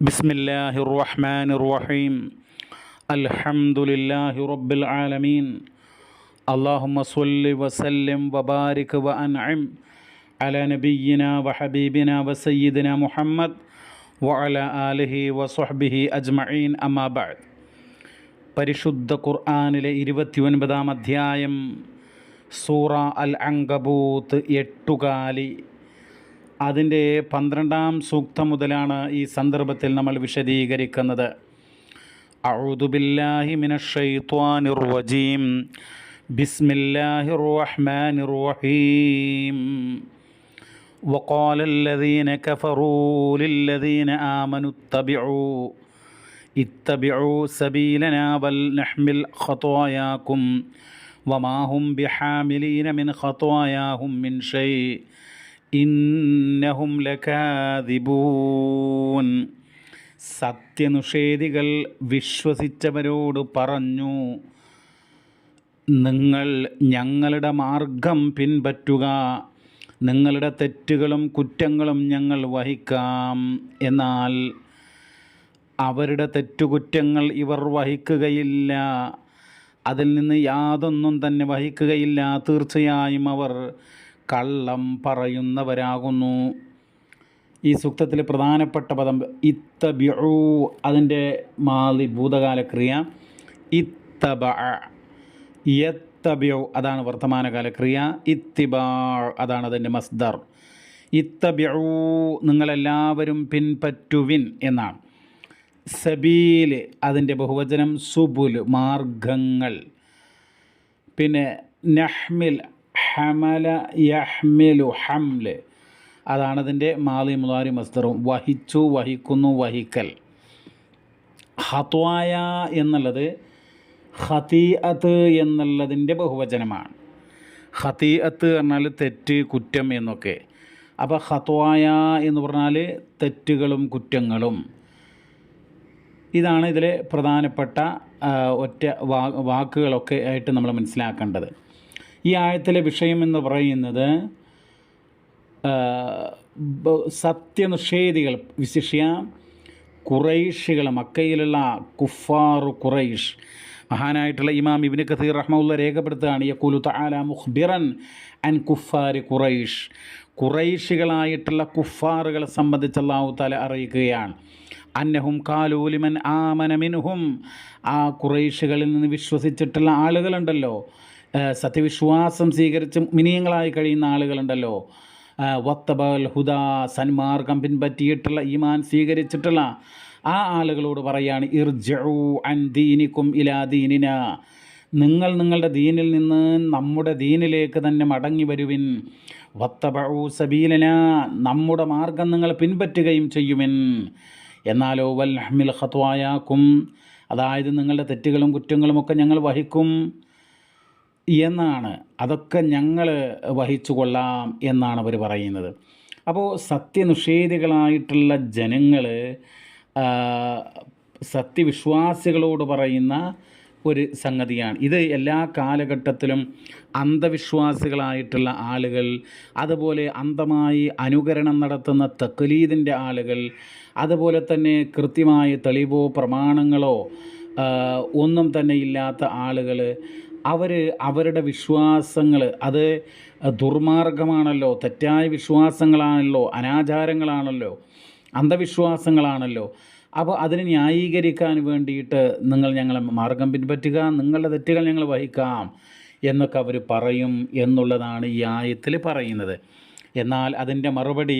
بسم الله الرحمن الرحيم الحمد لله رب العالمين اللهم صل وسلم وبارك وأنعم على نبينا وحبيبنا وسيدنا محمد وعلى آله وصحبه أجمعين أما بعد പരിശുദ്ധ ഖുർആാനിലെ ഇരുപത്തി ഒൻപതാം അധ്യായം സൂറ അൽ അങ്കബൂത്ത് എട്ടുകാലി അതിൻ്റെ പന്ത്രണ്ടാം സൂക്തം മുതലാണ് ഈ സന്ദർഭത്തിൽ നമ്മൾ വിശദീകരിക്കുന്നത് അഊദുബില്ലാഹി മിനഷൈത്വാനിർ റജീം ബിസ്മില്ലാഹിർ റഹ്മാനിർ റഹീം وقال الذين كفروا للذين آمنوا اتبعوا اتبعوا سبيلنا ولنحمل خطاياكم وما هم بحاملين من خطاياهم من شيء ഇന്നഹും ലകാദിബൂൻ. സത്യനിഷേധികൾ വിശ്വസിച്ചവരോട് പറഞ്ഞു നിങ്ങൾ ഞങ്ങളുടെ മാർഗം പിൻപറ്റുക നിങ്ങളുടെ തെറ്റുകളും കുറ്റങ്ങളും ഞങ്ങൾ വഹിക്കാം. എന്നാൽ അവരുടെ തെറ്റുകുറ്റങ്ങൾ ഇവർ വഹിക്കുകയില്ല. അതിൽ നിന്ന് യാതൊന്നും തന്നെ വഹിക്കുകയില്ല. തീർച്ചയായും അവർ കള്ളം പറയുന്നവരാകുന്നു. ഈ സൂക്തത്തിൽ പ്രധാനപ്പെട്ട പദം ഇത്തബിഉ അതിന്റെ മാതി ഭൂതകാല ക്രിയ ഇത്തബ യത്തബിഉ അതാണ് വർത്തമാനകാല ക്രിയ ഇത്തിബാ അതാണ് അതിന്റെ മസ്ദർ. ഇത്തബിഉ നിങ്ങളെല്ലാവരും പിൻപറ്റുവിൻ എന്നാണ്. സബീൽ അതിന്റെ ബഹുവചനം സുബുൽ മാർഗങ്ങൾ. പിന്നെ നഹ്മിൽ ഹമല യഹ്മലു ഹംൽ. അതാണ് അതിന്റെ മാലി മുലാരി മസ്തറും വഹിച്ചു വഹിക്കുന്നു വഹിക്കൽ. ഹത്വായ എന്നുള്ളത് ഹതീഅത്ത് എന്നുള്ളതിന്റെ ബഹുവചനമാണ്. ഹതീഅത്ത് പറഞ്ഞാൽ തെറ്റ് കുറ്റം എന്നൊക്കെ. അപ്പോൾ ഹത്വായ എന്ന് പറഞ്ഞാൽ തെറ്റുകളും കുറ്റങ്ങളും. ഇതാണ് ഇതിലെ പ്രധാനപ്പെട്ട ഒറ്റ വാക്കുകളൊക്കെ ആയിട്ട് നമ്മൾ മനസ്സിലാക്കേണ്ടത്. ഈ ആയത്തിലെ വിഷയം എന്ന് പറയുന്നത് സത്യനിഷേധികൾ വിശിഷ്യ കുറൈഷികൾ മക്കയിലുള്ള കുഫാർ കുറൈഷ്. മഹാനായിട്ടുള്ള ഇമാം ഇബിന് കസീർ റഹ്മുള്ള രേഖപ്പെടുത്തുകയാണ് യക്കുലു തആല മുഖ്ബിറൻ അൻ കുഫാരി കുറൈഷ്. കുറൈഷികളായിട്ടുള്ള കുഫാറുകളെ സംബന്ധിച്ച് അള്ളാഹു താല അറിയിക്കുകയാണ്. അന്നഹും കാലൂലിമൻ ആമന മിൻഹും. ആ കുറൈഷികളിൽ നിന്ന് വിശ്വസിച്ചിട്ടുള്ള ആളുകളുണ്ടല്ലോ. സത്യവിശ്വാസം സ്വീകരിച്ച് മിനിയങ്ങളായി കഴിയുന്ന ആളുകളുണ്ടല്ലോ. വത്തബൽ ഹുദ സന്മാർഗം പിൻപറ്റിയിട്ടുള്ള ഈമാൻ സ്വീകരിച്ചിട്ടുള്ള ആ ആളുകളോട് പറയാണ് ഇർജു അൻ ദീനിക്കും ഇലാ ദീനിന. നിങ്ങൾ നിങ്ങളുടെ ദീനിൽ നിന്ന് നമ്മുടെ ദീനിലേക്ക് തന്നെ മടങ്ങി വരുവിൻ. വത്തബഴു സബീലന നമ്മുടെ മാർഗം നിങ്ങൾ പിൻപറ്റുകയും ചെയ്യുവിൻ. എന്നാലോ വൽ ഹമിൽ ഹത്വായാക്കും അതായത് നിങ്ങളുടെ തെറ്റുകളും കുറ്റങ്ങളുമൊക്കെ ഞങ്ങൾ വഹിക്കും. എന്നാണ്. അതൊക്കെ ഞങ്ങൾ വഹിച്ചു കൊള്ളാം എന്നാണ് അവർ പറയുന്നത്. അപ്പോൾ സത്യനിഷേധികളായിട്ടുള്ള ജനങ്ങൾ സത്യവിശ്വാസികളോട് പറയുന്ന ഒരു സംഗതിയാണ്. ഇത് എല്ലാ കാലഘട്ടത്തിലും അന്ധവിശ്വാസികളായിട്ടുള്ള ആളുകൾ അതുപോലെ അന്ധമായി അനുകരണം നടത്തുന്ന തക്കലീദിന്റെ ആളുകൾ അതുപോലെ തന്നെ കൃത്യമായ തെളിവോ പ്രമാണങ്ങളോ ഒന്നും തന്നെ ഇല്ലാത്ത ആളുകൾ അവർ അവരുടെ വിശ്വാസങ്ങൾ അത് ദുർമാർഗമാണല്ലോ തെറ്റായ വിശ്വാസങ്ങളാണല്ലോ അനാചാരങ്ങളാണല്ലോ അന്ധവിശ്വാസങ്ങളാണല്ലോ. അപ്പോൾ അതിനെ ന്യായീകരിക്കാൻ വേണ്ടിയിട്ട് നിങ്ങൾ ഞങ്ങളെ മാർഗം പിൻപറ്റുക നിങ്ങളുടെ തെറ്റുകൾ ഞങ്ങൾ വഹിക്കാം എന്നൊക്കെ അവർ പറയും എന്നുള്ളതാണ് ഈ ആയത്തിൽ പറയുന്നത്. എന്നാൽ അതിന്റെ മറുപടി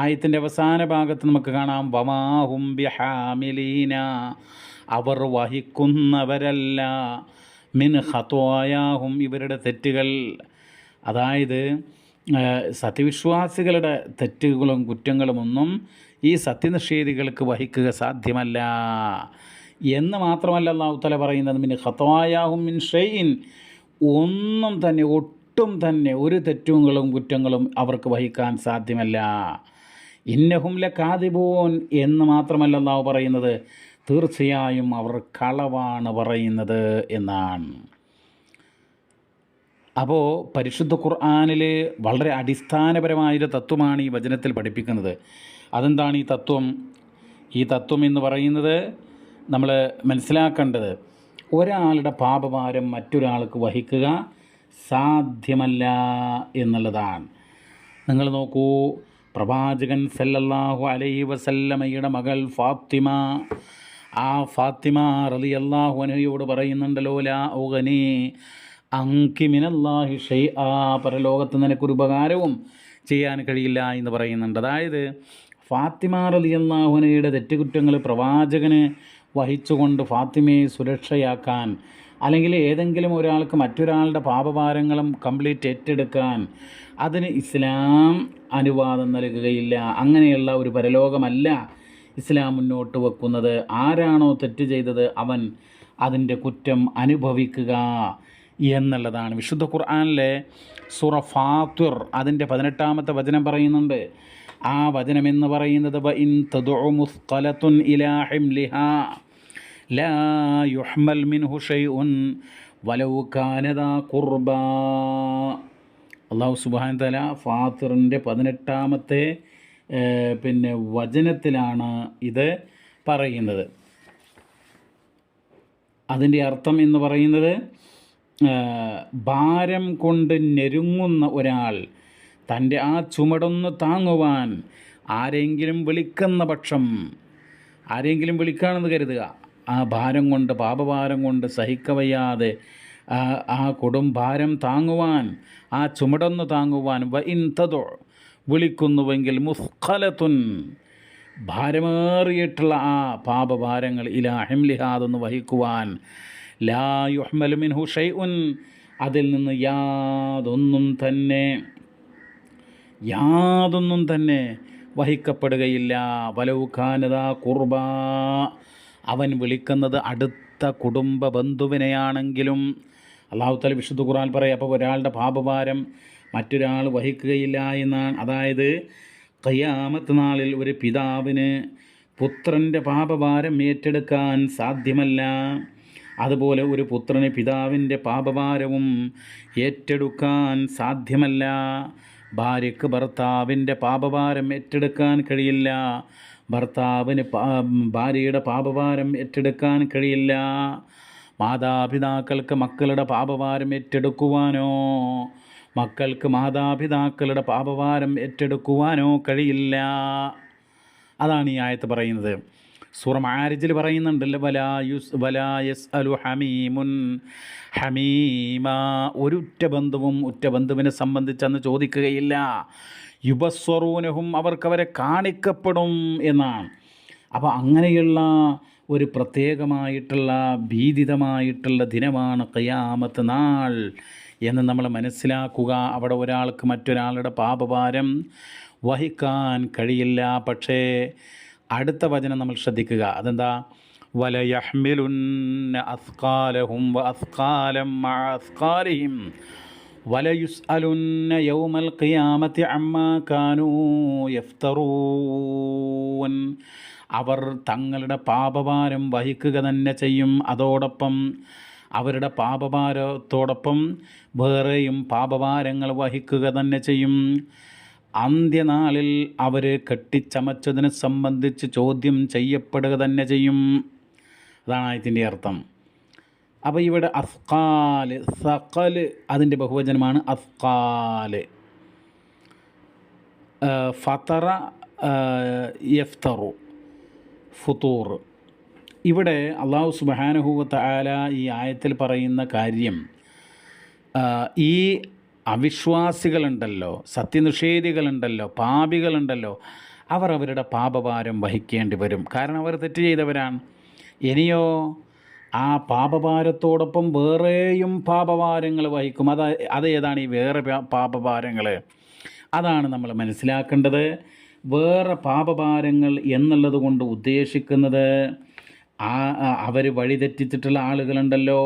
ആയത്തിന്റെ അവസാന ഭാഗത്ത് നമുക്ക് കാണാം വമാഹും ബിഹാമിലീന അവർ വഹിക്കുന്നവരല്ല മിൻ ഹത്വായാഹും ഇവരുടെ തെറ്റുകൾ. അതായത് സത്യവിശ്വാസികളുടെ തെറ്റുകളും കുറ്റങ്ങളുമൊന്നും ഈ സത്യനിഷേധികൾക്ക് വഹിക്കുക സാധ്യമല്ല. എന്ന് മാത്രമല്ല അള്ളാഹു തല പറയുന്നത് മിൻ ഹത്വായാഹും മിൻ ഷെയ്ൻ ഒന്നും തന്നെ ഒട്ടും തന്നെ ഒരു തെറ്റുകളും കുറ്റങ്ങളും അവർക്ക് വഹിക്കാൻ സാധ്യമല്ല. ഇന്നഹും കാതിബോൻ എന്ന് മാത്രമല്ല അള്ളാഹു പറയുന്നത് തീർച്ചയായും അവർ കളവാണ് പറയുന്നത് എന്നാണ്. അപ്പോൾ പരിശുദ്ധ ഖുർആാനിൽ വളരെ അടിസ്ഥാനപരമായൊരു തത്വമാണ് ഈ വചനത്തിൽ പഠിപ്പിക്കുന്നത്. അതെന്താണ് ഈ തത്വം? ഈ തത്വം എന്ന് പറയുന്നത് നമ്മൾ മനസ്സിലാക്കേണ്ടത് ഒരാളുടെ പാപഭാരം മറ്റൊരാൾക്ക് വഹിക്കുക സാധ്യമല്ല എന്നുള്ളതാണ്. നിങ്ങൾ നോക്കൂ പ്രവാചകൻ സല്ലല്ലാഹു അലൈ വസല്ലമയുടെ മകൾ ഫാത്തിമ ആ ഫാത്തിമ റലി അള്ളാഹു പറയുന്നുണ്ടല്ലോ ലാ ഔഗനി അങ്കി മിനല്ലാഹി ഷെയ് ആ പരലോകത്ത് നിനക്കൊരു ഉപകാരവും ചെയ്യാൻ കഴിയില്ല എന്ന് പറയുന്നുണ്ട്. അതായത് ഫാത്തിമ റലി അള്ളാഹുനയുടെ തെറ്റുകുറ്റങ്ങൾ പ്രവാചകന് വഹിച്ചുകൊണ്ട് ഫാത്തിമയെ സുരക്ഷയാക്കാൻ അല്ലെങ്കിൽ ഏതെങ്കിലും ഒരാൾക്ക് മറ്റൊരാളുടെ പാപഭാരങ്ങളും കംപ്ലീറ്റ് ഏറ്റെടുക്കാൻ അതിന് ഇസ്ലാം അനുവാദം നൽകുകയില്ല. അങ്ങനെയുള്ള ഒരു പരലോകമല്ല ഇസ്ലാം മുന്നോട്ട് വെക്കുന്നത്? ആരാണോ തെറ്റ് ചെയ്തത് അവൻ അതിന്റെ കുറ്റം അനുഭവിക്കുക എന്നുള്ളതാണ്. വിശുദ്ധ ഖുർആാനിലെ സുറ ഫാത്തുർ അതിന്റെ പതിനെട്ടാമത്തെ വചനം പറയുന്നുണ്ട്. ആ വചനം എന്ന് പറയുന്നത് "വ ഇൻ തദ്ഉ മുസ്ഖലത്തുൻ ഇലാ ഹിംലിഹാ ലാ യുഹ്മൽ മിൻഹു ഷൈഉൻ വലൗ കാന ദാ ഖുർബാ. അള്ളാഹു സുബാൻ തല ഫാത്തിറിന്റെ പതിനെട്ടാമത്തെ പിന്നെ വചനത്തിലാണ് ഇത് പറയുന്നത്. അതിന്റെ അർത്ഥം എന്ന് പറയുന്നത് ഭാരം കൊണ്ട് ഞെരുങ്ങുന്ന ഒരാൾ തന്റെ ആ ചുമടൊന്ന് താങ്ങുവാൻ ആരെങ്കിലും വിളിക്കുന്ന പക്ഷം ആരെങ്കിലും വിളിക്കുകയാണെന്ന് കരുതുക. ആ ഭാരം കൊണ്ട് പാപഭാരം കൊണ്ട് സഹിക്കവയ്യാതെ ആ കൊടും ഭാരം താങ്ങുവാൻ ആ ചുമടൊന്ന് താങ്ങുവാൻ വ ഇൻ തദോ വിളിക്കുന്നുവെങ്കിൽ മുസ്ഖലത്തുൻ. ഭാരമേറിയിട്ടുള്ള ആ പാപഭാരങ്ങൾ ഇലാ ഒന്ന് വഹിക്കുവാൻ. ലാ യുഹ്മലു മിൻഹു ഷൈഉൻ. അതിൽ നിന്ന് യാതൊന്നും തന്നെ യാതൊന്നും തന്നെ വഹിക്കപ്പെടുകയില്ല. വലവുഖാനത കുർബ അവൻ വിളിക്കുന്നത് അടുത്ത കുടുംബ ബന്ധുവിനെയാണെങ്കിലും അള്ളാഹുത്തല തല വിശുദ്ധ ഖുർആൻ പറയും അപ്പോൾ ഒരാളുടെ പാപഭാരം മറ്റൊരാൾ വഹിക്കുകയില്ല എന്നാണ്. അതായത് കയ്യാമത്ത് നാളിൽ ഒരു പിതാവിന് പുത്രന്റെ പാപഭാരം ഏറ്റെടുക്കാൻ സാധ്യമല്ല. അതുപോലെ ഒരു പുത്രന് പിതാവിന്റെ പാപഭാരവും ഏറ്റെടുക്കാൻ സാധ്യമല്ല. ഭാര്യയ്ക്ക് ഭർത്താവിന്റെ പാപഭാരം ഏറ്റെടുക്കാൻ കഴിയില്ല. ഭർത്താവിന് ഭാര്യയുടെ പാപഭാരം ഏറ്റെടുക്കാൻ കഴിയില്ല. മാതാപിതാക്കൾക്ക് മക്കളുടെ പാപഭാരം ഏറ്റെടുക്കുവാനോ മക്കൾക്ക് മാതാപിതാക്കളുടെ പാപഭാരം ഏറ്റെടുക്കുവാനോ കഴിയില്ല. അതാണ് ഈ ആയത്ത് പറയുന്നത്. സൂറ മാരിജിൽ പറയുന്നുണ്ടല്ലോ വലായുസ് വലായസ് അലു ഹമീമുൻ ഹമീമ. ഒരു ഉറ്റ ബന്ധുവും ഉറ്റ ബന്ധുവിനെ സംബന്ധിച്ചെന്ന് ചോദിക്കുകയില്ല. യുബസ്വറൂനഹും അവർക്കവരെ കാണിക്കപ്പെടും എന്നാണ്. അപ്പോൾ അങ്ങനെയുള്ള ഒരു പ്രത്യേകമായിട്ടുള്ള ഭീതിതമായിട്ടുള്ള ദിനമാണ് കയാമത്ത് നാൾ. എന്ന് നമ്മൾ മനസ്സിലാക്കുക. അവിടെ ഒരാൾക്ക് മറ്റൊരാളുടെ പാപഭാരം വഹിക്കാൻ കഴിയില്ല. പക്ഷേ അടുത്ത വചനം നമ്മൾ ശ്രദ്ധിക്കുക. അതെന്താ? വലയഹ്മിലുന്ന അസ്കാലഹും അസ്കാലം മഅ അസ്കാലിഹിം വലയുസ്അലുന്ന യൗമൽ കാനൂ യഫ്തറൂൻ. അവർ തങ്ങളുടെ പാപഭാരം വഹിക്കുക തന്നെ ചെയ്യും. അതോടൊപ്പം അവരുടെ പാപഭാരത്തോടൊപ്പം വേറെയും പാപഭാരങ്ങൾ വഹിക്കുക തന്നെ ചെയ്യും. അന്ത്യനാളിൽ അവർ കെട്ടിച്ചമച്ചതിനെ സംബന്ധിച്ച് ചോദ്യം ചെയ്യപ്പെടുക തന്നെ ചെയ്യും. അതാണ് ആയത്തിന്റെ അർത്ഥം. അപ്പോൾ ഇവിടെ അസ്കാൽ സഖൽ അതിന്റെ ബഹുവചനമാണ് അസ്കാൽ ഫത്തറ യഫ്തറു ഫുത്തൂർ ഇവിടെ അള്ളാഹു സുബാനഹുവത്ത് ആല ഈ ആയത്തിൽ പറയുന്ന കാര്യം ഈ അവിശ്വാസികളുണ്ടല്ലോ സത്യനിഷേധികളുണ്ടല്ലോ പാപികളുണ്ടല്ലോ അവർ അവരുടെ പാപഭാരം വഹിക്കേണ്ടി വരും. കാരണം അവർ തെറ്റ് ചെയ്തവരാണ്. ഇനിയോ ആ പാപഭാരത്തോടൊപ്പം വേറെയും പാപഭാരങ്ങൾ വഹിക്കും. അത് അത് ഏതാണ് ഈ വേറെ പാപഭാരങ്ങൾ? അതാണ് നമ്മൾ മനസ്സിലാക്കേണ്ടത്. വേറെ പാപഭാരങ്ങൾ എന്നുള്ളത് കൊണ്ട് ഉദ്ദേശിക്കുന്നത് ആ അവർ വഴിതെറ്റിച്ചിട്ടുള്ള ആളുകളുണ്ടല്ലോ.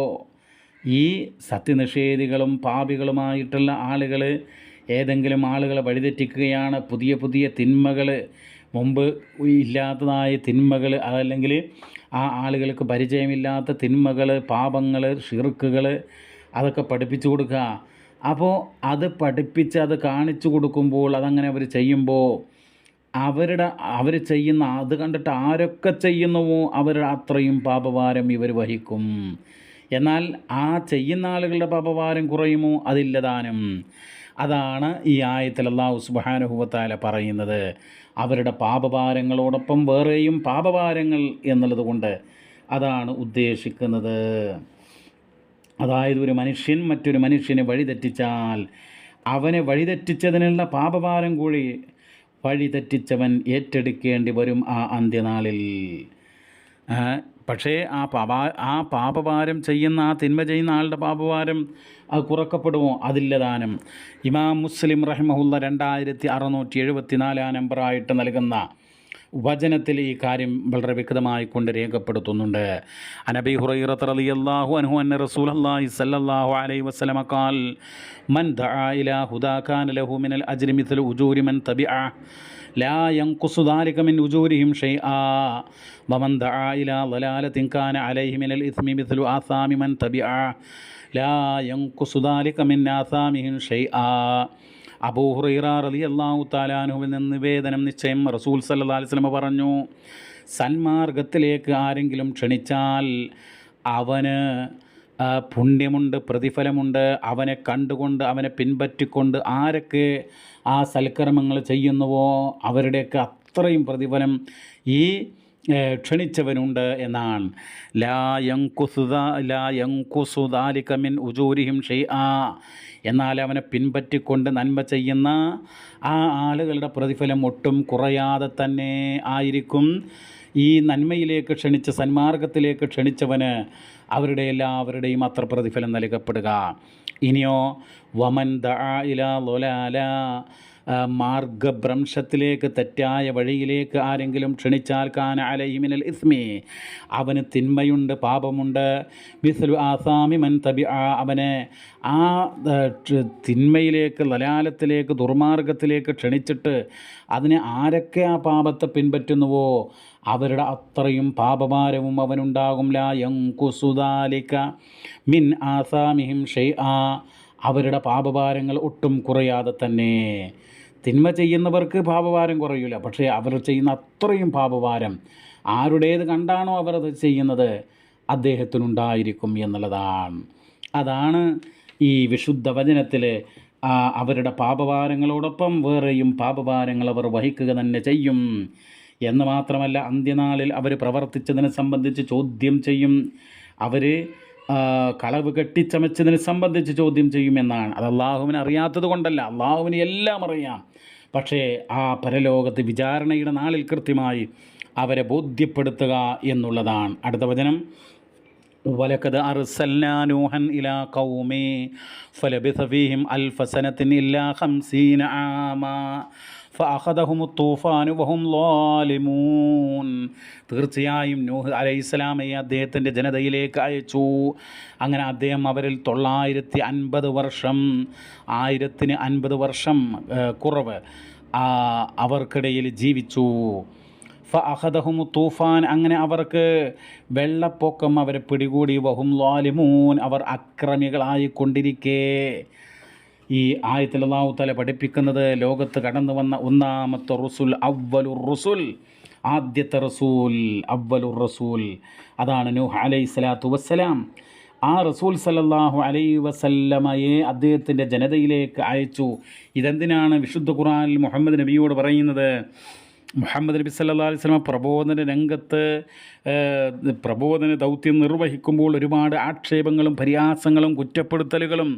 ഈ സത്യനിഷേധികളും പാപികളുമായിട്ടുള്ള ആളുകൾ ഏതെങ്കിലും ആളുകളെ വഴിതെറ്റിക്കുകയാണ്. പുതിയ പുതിയ തിന്മകൾ മുമ്പ് ഇല്ലാത്തതായ തിന്മകൾ അതല്ലെങ്കിൽ ആ ആളുകൾക്ക് പരിചയമില്ലാത്ത തിന്മകൾ പാപങ്ങൾ ഷിർക്കുകൾ അതൊക്കെ പഠിപ്പിച്ചു കൊടുക്കുക. അപ്പോൾ അത് പഠിപ്പിച്ച് അത് കാണിച്ചു കൊടുക്കുമ്പോൾ അതങ്ങനെ അവർ ചെയ്യുമ്പോൾ അവരുടെ അവർ ചെയ്യുന്ന അത് കണ്ടിട്ട് ആരൊക്കെ ചെയ്യുന്നുവോ അവരുടെ അത്രയും പാപഭാരം ഇവർ വഹിക്കും. എന്നാൽ ആ ചെയ്യുന്ന ആളുകളുടെ പാപഭാരം കുറയുമോ? അതില്ലതാനും അതാണ് ഈ ആയത്തിൽ അള്ളാഹു സുബാനുഭവത്താല പറയുന്നത്. അവരുടെ പാപഭാരങ്ങളോടൊപ്പം വേറെയും പാപഭാരങ്ങൾ എന്നുള്ളത് കൊണ്ട് അതാണ് ഉദ്ദേശിക്കുന്നത്. അതായത് ഒരു മനുഷ്യൻ മറ്റൊരു മനുഷ്യനെ വഴിതെറ്റിച്ചാൽ അവനെ വഴിതെറ്റിച്ചതിനുള്ള പാപഭാരം കൂടി വഴിതെറ്റിച്ചവൻ ഏറ്റെടുക്കേണ്ടി വരും ആ അന്ത്യനാളിൽ. പക്ഷേ ആ പാപാ ആ പാപഭാരം ചെയ്യുന്ന ആ തിന്മ ചെയ്യുന്ന ആളുടെ പാപഭാരം അത് കുറക്കപ്പെടുമോ? അതില്ലതാനും ഇമാം മുസ്ലിം റഹിമഹുല്ല രണ്ടായിരത്തി അറുന്നൂറ്റി എഴുപത്തി നാലാം നമ്പറായിട്ട് നൽകുന്ന വചനത്തിൽ ഈ കാര്യം വളരെ വ്യക്തമായി കൊണ്ട് രേഖപ്പെടുത്തുന്നുണ്ട്. അനബി ഹുറൈറത്ത് അലി അള്ളാഹു അനുഹു അന്ന റസൂൽ അള്ളാഹി സല്ലാഹു അലൈ വസ്ലമ കാൽ മൻ ദാഇല ഹുദാഖാൻ ലഹു മിനൽ അജ്രി അജ്രിമിത്തൽ ഉജൂരി മൻ തബി ലാ യങ്കുസു ദാലിക മിൻ ഉജൂരിഹിം ഷെയ് ആ വമൻ ഇലാ വലാലത്തിൻ കാന അലൈഹി മിനൽ ഇസ്മി മിഥ്ലു ആസാമി മൻ തബി ലാ യങ്കുസു ദാലിക മിൻ ആസാമിഹിം ഷൈആ. അബൂ ഹുറൈറ അള്ളാഹു താലാനുവിൽ നിന്ന് നിവേദനം നിശ്ചയം റസൂൽ അലൈഹി പറഞ്ഞു സന്മാർഗത്തിലേക്ക് ആരെങ്കിലും ക്ഷണിച്ചാൽ അവന് പുണ്യമുണ്ട് പ്രതിഫലമുണ്ട്. അവനെ കണ്ടുകൊണ്ട് അവനെ പിൻപറ്റിക്കൊണ്ട് ആരൊക്കെ ആ സൽക്കർമ്മങ്ങൾ ചെയ്യുന്നുവോ അവരുടെയൊക്കെ അത്രയും പ്രതിഫലം ഈ ക്ഷണിച്ചവനുണ്ട് എന്നാണ്. ലാ യങ്കുസുദ ലാ ഷെയ് ഉജൂരിഹിം ഷെയ്ആ എന്നാൽ അവനെ പിൻപറ്റിക്കൊണ്ട് നന്മ ചെയ്യുന്ന ആ ആളുകളുടെ പ്രതിഫലം ഒട്ടും കുറയാതെ തന്നെ ആയിരിക്കും. ഈ നന്മയിലേക്ക് ക്ഷണിച്ച് സന്മാർഗത്തിലേക്ക് ക്ഷണിച്ചവന് അവരുടെ എല്ലാവരുടെയും അത്ര പ്രതിഫലം നൽകപ്പെടുക. ഇനിയോ വമൻ ദ ഇലാ ലൊലാല ആ, മാർഗഭ്രംശത്തിലേക്ക് തെറ്റായ വഴിയിലേക്ക് ആരെങ്കിലും ക്ഷണിച്ചാൽ കാന അലൈമിനൽ ഇസ്മി. അവന് തിന്മയുണ്ട് പാപമുണ്ട്. മിസ്ലു ആസാമി മൻ തബി അവനെ ആ, തിന്മയിലേക്ക് ലലാലത്തിലേക്ക് ദുർമാർഗത്തിലേക്ക് ക്ഷണിച്ചിട്ട് അതിനെ ആരൊക്കെ ആ പാപത്തെ പിൻപറ്റുന്നുവോ അവരുടെ അത്രയും പാപഭാരവും അവനുണ്ടാകും. ലാ യങ്കുസുദാലിക മിൻ ആസാമിഹിം ഷെയ് ആ അവരുടെ പാപഭാരങ്ങൾ ഒട്ടും കുറയാതെ തന്നെ. തിന്മ ചെയ്യുന്നവർക്ക് പാപഭാരം കുറയില്ല പക്ഷേ അവർ ചെയ്യുന്ന അത്രയും പാപഭാരം ആരുടേത് കണ്ടാണോ അവർ അത് ചെയ്യുന്നത് അദ്ദേഹത്തിനുണ്ടായിരിക്കും എന്നുള്ളതാണ്. അതാണ് ഈ വിശുദ്ധ വചനത്തിൽ അവരുടെ പാപഭാരങ്ങളോടൊപ്പം വേറെയും പാപഭാരങ്ങൾ അവർ വഹിക്കുക തന്നെ ചെയ്യും. എന്ന് മാത്രമല്ല അന്ത്യനാളിൽ അവർ പ്രവർത്തിച്ചതിനെ സംബന്ധിച്ച് ചോദ്യം ചെയ്യും. അവർ കളവ് കെട്ടിച്ചമച്ചതിനെ സംബന്ധിച്ച് ചോദ്യം ചെയ്യുമെന്നാണ്. അത് അള്ളാഹുവിനെ അറിയാത്തത് കൊണ്ടല്ല. അള്ളാഹുവിന് എല്ലാം അറിയാം. പക്ഷേ ആ പരലോകത്ത് വിചാരണയുടെ നാളിൽ കൃത്യമായി അവരെ ബോധ്യപ്പെടുത്തുക എന്നുള്ളതാണ്. അടുത്ത വചനം. വലക്കത് അർസല്ലാനൂഹൻ ഇലാ കൗമേ ഫലബിസഫീഹിം അൽഫസനത്തിൻ ഇല്ലാ ഹംസീൻ ആമാ. ഫഹദഹുമു തൂഫാനുവഹും ലോലിമൂൻ. തീർച്ചയായും നൂഹ് അലൈഹിസ്സലാമയെ അദ്ദേഹത്തിന്റെ ജനതയിലേക്ക് അയച്ചു. അങ്ങനെ അദ്ദേഹം അവരിൽ തൊള്ളായിരത്തി അൻപത് വർഷം ആയിരത്തിന് അൻപത് വർഷം കുറവ് അവർക്കിടയിൽ ജീവിച്ചു. ഫഅഹദഹും തൂഫാൻ അങ്ങനെ അവർക്ക് വെള്ളപ്പൊക്കം അവരെ പിടികൂടി. വഹും ലാലിമൂൻ അവർ അക്രമികളായിക്കൊണ്ടിരിക്കേ. ഈ ആയത്തിൽ അള്ളാഹു തല പഠിപ്പിക്കുന്നത് ലോകത്ത് കടന്നു വന്ന ഒന്നാമത്തെ റുസുൽ അവ്വലുർ റുസുൽ. ആദ്യത്തെ റസൂൽ അവ്വലുർ റസൂൽ. അതാണ് നൂഹ് അലൈഹി സ്വലാത്തു വസ്സലാം. ആ റസൂൽ സല്ലല്ലാഹു അലൈ വസല്ലമയെ അദ്ദേഹത്തിന്റെ ജനതയിലേക്ക് അയച്ചു. ഇതെന്തിനാണ് വിശുദ്ധ ഖുറാൻ മുഹമ്മദ് നബിയോട് പറയുന്നത്? മുഹമ്മദ് നബി സല്ലാ അലൈഹി സ്വലമ പ്രബോധന രംഗത്ത് പ്രബോധന ദൗത്യം നിർവഹിക്കുമ്പോൾ ഒരുപാട് ആക്ഷേപങ്ങളും പരിഹാസങ്ങളും കുറ്റപ്പെടുത്തലുകളും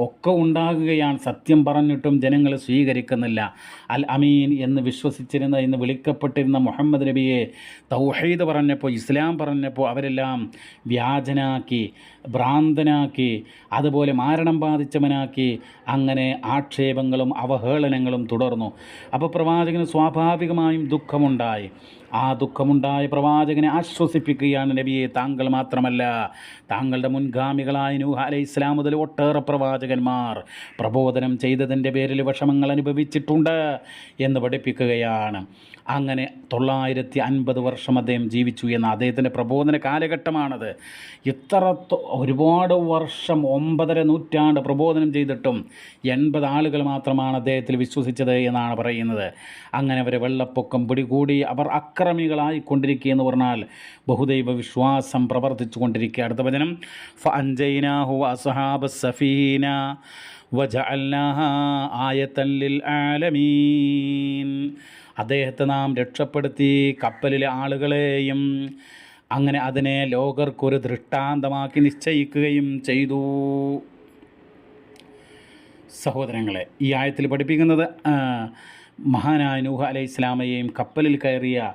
ഒക്കെ ഉണ്ടാകുകയാണ്. സത്യം പറഞ്ഞിട്ടും ജനങ്ങൾ സ്വീകരിക്കുന്നില്ല. അൽ അമീൻ എന്ന് വിശ്വസിച്ചിരുന്ന എന്ന് വിളിക്കപ്പെട്ടിരുന്ന മുഹമ്മദ് നബിയെ തൗഹീദ് പറഞ്ഞപ്പോൾ ഇസ്ലാം പറഞ്ഞപ്പോൾ അവരെല്ലാം വ്യാജനാക്കി ഭ്രാന്തനാക്കി അതുപോലെ മാരണം ബാധിച്ചവനാക്കി അങ്ങനെ ആക്ഷേപങ്ങളും അവഹേളനങ്ങളും തുടർന്നു. അപ്പോൾ പ്രവാചകന് സ്വാഭാവികമായും ദുഃഖമുണ്ടായി. ആ ദുഃഖമുണ്ടായ പ്രവാചകനെ ആശ്വസിപ്പിക്കുകയാണ് നബിയെ. താങ്കൾ മാത്രമല്ല താങ്കളുടെ മുൻഗാമികളായ നൂഹ അലൈഹി ഇസ്ലാം മുതൽ ഒട്ടേറെ പ്രവാചകന്മാർ പ്രബോധനം ചെയ്തതിന്റെ പേരിൽ വിഷമങ്ങൾ അനുഭവിച്ചിട്ടുണ്ട് എന്ന് പഠിപ്പിക്കുകയാണ്. അങ്ങനെ തൊള്ളായിരത്തി അൻപത് വർഷം അദ്ദേഹം ജീവിച്ചു എന്ന അദ്ദേഹത്തിന്റെ പ്രബോധന കാലഘട്ടമാണത്. ഇത്ര ഒരുപാട് വർഷം ഒമ്പതര നൂറ്റാണ്ട് പ്രബോധനം ചെയ്തിട്ടും എൺപത് ആളുകൾ മാത്രമാണ് അദ്ദേഹത്തിൽ വിശ്വസിച്ചത് എന്നാണ് പറയുന്നത്. അങ്ങനെ അവരെ വെള്ളപ്പൊക്കം പിടികൂടി അവർ അക്രമികളായിക്കൊണ്ടിരിക്കുക എന്ന് പറഞ്ഞാൽ ബഹുദൈവ വിശ്വാസം പ്രവർത്തിച്ചു കൊണ്ടിരിക്കുക അടുത്ത വചനം ഫഅൻജൈനാഹു അസ്ഹാബ സഫീന വജഅൽനാഹാ ആയത്തൻ ലിൽ ആലമീൻ. അദ്ദേഹത്തെ നാം രക്ഷപ്പെടുത്തി കപ്പലിലെ ആളുകളെയും അങ്ങനെ അതിനെ ലോകർക്കൊരു ദൃഷ്ടാന്തമാക്കി നിശ്ചയിക്കുകയും ചെയ്തു. സഹോദരങ്ങളെ ഈ ആയത്തിൽ പഠിപ്പിക്കുന്നത് മഹാനായ നൂഹ അലൈഹി ഇസ്ലാമയെയും കപ്പലിൽ കയറിയ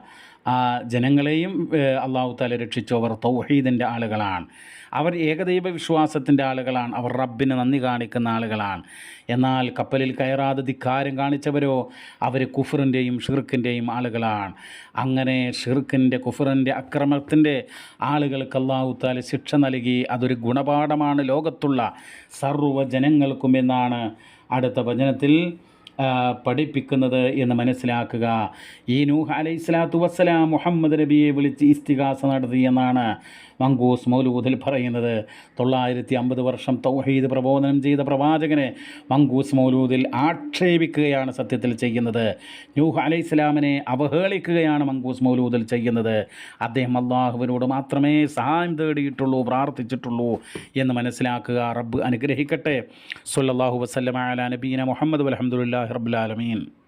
ആ ജനങ്ങളെയും അള്ളാഹു താല രക്ഷിച്ചു. അവർ തൗഹീദിന്റെ ആളുകളാണ്. അവർ ഏകദൈവ വിശ്വാസത്തിന്റെ ആളുകളാണ്. അവർ റബ്ബിന് നന്ദി കാണിക്കുന്ന ആളുകളാണ്. എന്നാൽ കപ്പലിൽ കയറാതെ ധിക്കാരം കാണിച്ചവരോ അവർ കുഫറിന്റെയും ഷിർക്കിന്റെയും ആളുകളാണ്. അങ്ങനെ ഷിർക്കിന്റെ കുഫറിന്റെ അക്രമത്തിന്റെ ആളുകൾക്ക് അള്ളാഹു ശിക്ഷ നൽകി. അതൊരു ഗുണപാഠമാണ് ലോകത്തുള്ള സർവ ജനങ്ങൾക്കും എന്നാണ് അടുത്ത വചനത്തിൽ പഠിപ്പിക്കുന്നത് എന്ന് മനസ്സിലാക്കുക. ഈ നൂഹ് അലൈഹി സ്വലാത്തു വസ്സലാം മുഹമ്മദ് നബിയെ വിളിച്ച് ഇസ്തികാസ നടത്തി എന്നാണ് മങ്കൂസ് മൗലൂദിൽ പറയുന്നത്. തൊള്ളായിരത്തി അമ്പത് വർഷം തൗഹീദ് പ്രബോധനം ചെയ്ത പ്രവാചകനെ മങ്കൂസ് മൗലൂദിൽ ആക്ഷേപിക്കുകയാണ് സത്യത്തിൽ ചെയ്യുന്നത്. നൂഹ് അലൈഹി സ്വലാമിനെ അവഹേളിക്കുകയാണ് മങ്കൂസ് മൗലൂദിൽ ചെയ്യുന്നത്. അദ്ദേഹം അള്ളാഹുവിനോട് മാത്രമേ സഹായം തേടിയിട്ടുള്ളൂ പ്രാർത്ഥിച്ചിട്ടുള്ളൂ എന്ന് മനസ്സിലാക്കുക. റബ്ബ് അനുഗ്രഹിക്കട്ടെ. സുല്ലാഹു വസല്ലമ അലാ നബീന മുഹമ്മദ്. لله رب العالمين.